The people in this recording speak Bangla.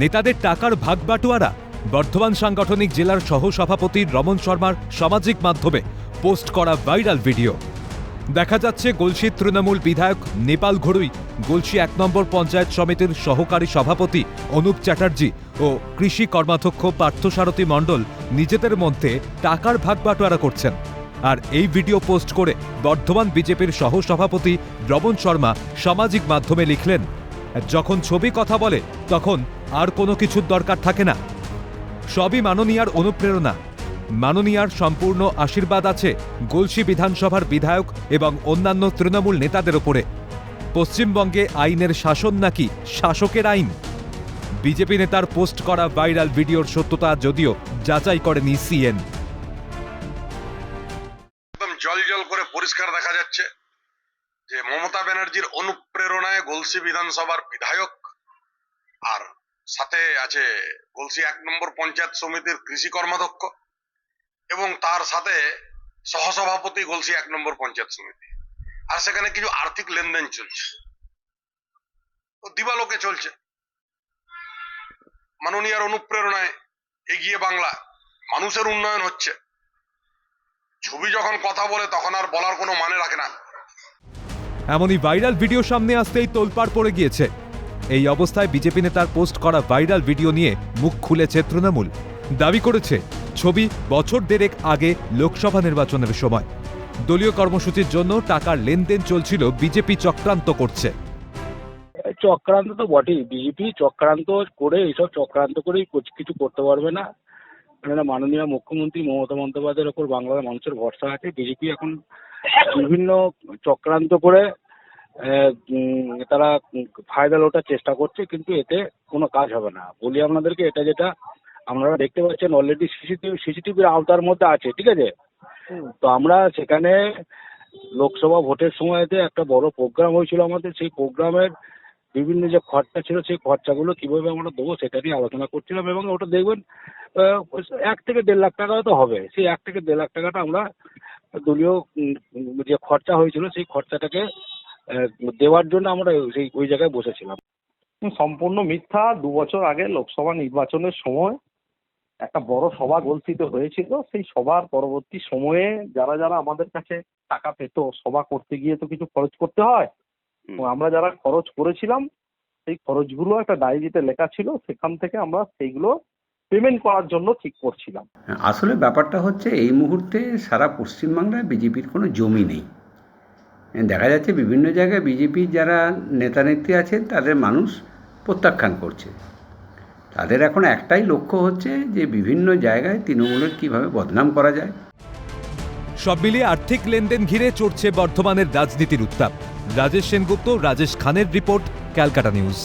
নেতাদের টাকার ভাগ বাটোয়ারা বর্ধমান সাংগঠনিক জেলার সহ সভাপতি রমন শর্মার সামাজিক মাধ্যমে পোস্ট করা ভাইরাল ভিডিও। দেখা যাচ্ছে গলসি তৃণমূল বিধায়ক নেপাল ঘড়ুই, গলসি এক নম্বর পঞ্চায়েত সমিতির সহকারী সভাপতি অনুপ চ্যাটার্জি ও কৃষি কর্মাধ্যক্ষ পার্থসারথী মণ্ডল নিজেদের মধ্যে টাকার ভাগ বাটোয়ারা করছেন। আর এই ভিডিও পোস্ট করে বর্ধমান বিজেপির সহ সভাপতি রমন শর্মা সামাজিক মাধ্যমে লিখলেন, যখন ছবি কথা বলে, তখন আর কোনো কিছুর দরকার থাকে না। সবই মাননীয়ার অনুপ্রেরণা। মাননীয়ার সম্পূর্ণ আশীর্বাদ আছে গলসি বিধানসভার বিধায়ক এবং অন্যান্য তৃণমূল নেতাদের ওপরে পশ্চিমবঙ্গে আইনের শাসন নাকি শাসকের আইন? বিজেপি নেতার পোস্ট করা ভাইরাল ভিডিওর সত্যতা যদিও যাচাই করেনি সিএন। একদম জল জল করে পরিষ্কার দেখা যাচ্ছে যে মমতা ব্যানার্জির অনুপ্রেরণায় গলসি বিধানসভার বিধায়ক আর সাথে আছে গলসি এক নম্বর পঞ্চায়েত সমিতির কৃষি কর্মাধ্যক্ষ এবং তার সাথে সহসভাপতি গলসি এক নম্বর পঞ্চায়েত সমিতি। আর সেখানে কিছু আর্থিক লেনদেন চলছে। ও দিবালোকে চলছে। মাননীয়ার অনুপ্রেরণায় এগিয়ে বাংলা মানুষের উন্নয়ন হচ্ছে। ছবি যখন কথা বলে তখন আর বলার কোনো মানে রাখে না। এমনই ভাইরাল ভিডিও সামনে আসতেই তোলপাড় পড়ে গিয়েছে। এই অবস্থায় বিজেপি নেতার পোস্ট করা ভাইরাল ভিডিও নিয়ে মুখ খুলেছে তৃণমূল। দাবি করেছে, ছবি বছর দেড়েক আগে লোকসভা নির্বাচনের সময়। দলীয় কর্মসূচির জন্য টাকার লেনদেন চলছিল, বিজেপি চক্রান্ত করছে। চক্রান্ত তো বটেই, বিজেপি চক্রান্ত করে, এইসব চক্রান্ত করেই কিছু করতে পারবে না। কেননা মাননীয় মুখ্যমন্ত্রী মমতা বন্দ্যোপাধ্যায়ের ওপর বাংলার মানুষের ভরসা আছে। বিজেপি এখন বিভিন্ন চক্রান্ত করে তারা উম, ফায়দা লোটার চেষ্টা করছে কিন্তু এতে কোনো কাজ হবে না। বলি আপনাদেরকে এটা যেটা আপনারা দেখতে পাচ্ছেন অলরেডি সিসিটিভি সিসিটিভির আওতার মধ্যে আছে ঠিক আছে? তো আমরা সেখানে লোকসভা ভোটের সময়তে একটা বড় প্রোগ্রাম হয়েছিল আমাদের সেই প্রোগ্রামের বিভিন্ন যে খরচা ছিল সেই খরচাগুলো কীভাবে আমরা দেবো সেটা নিয়ে আলোচনা করছিলাম এবং ওটা দেখবেন এক থেকে দেড় লাখ টাকা তো হবে। সেই এক থেকে দেড় লাখ টাকাটা আমরা দলীয় যে খরচা হয়েছিল সেই খরচাটাকে দেওয়ার জন্য আমরা সেই ওই জায়গায় বসেছিলাম। সম্পূর্ণ মিথ্যা। দু বছর আগে লোকসভা নির্বাচনের সময় একটা বড় সভা গলসিতে হয়েছিল। সেই সভার পরবর্তী সময়ে যারা যারা আমাদের কাছে টাকা পেত সভা করতে গিয়ে তো কিছু খরচ করতে হয়। তো আমরা যারা খরচ করেছিলাম সেই খরচগুলো একটা ডায়েরিতে লেখা ছিল। সেখান থেকে আমরা সেইগুলো পেমেন্ট করার জন্য ঠিক করছিলাম। আসলে ব্যাপারটা হচ্ছে এই মুহূর্তে সারা পশ্চিমবাংলায় বিজেপির কোনো জমি নেই। দেখা যাচ্ছে বিভিন্ন জায়গায় বিজেপির যারা নেতানেত্রী আছেন, তাদের মানুষ প্রত্যাখ্যান করছে। তাদের এখন একটাই লক্ষ্য হচ্ছে যে বিভিন্ন জায়গায় তৃণমূলের কীভাবে বদনাম করা যায়। সব মিলিয়ে আর্থিক লেনদেন ঘিরে চড়ছে বর্ধমানের রাজনীতির উত্তাপ। রাজেশ সেনগুপ্ত, রাজেশ খানের রিপোর্ট, ক্যালকাটা নিউজ।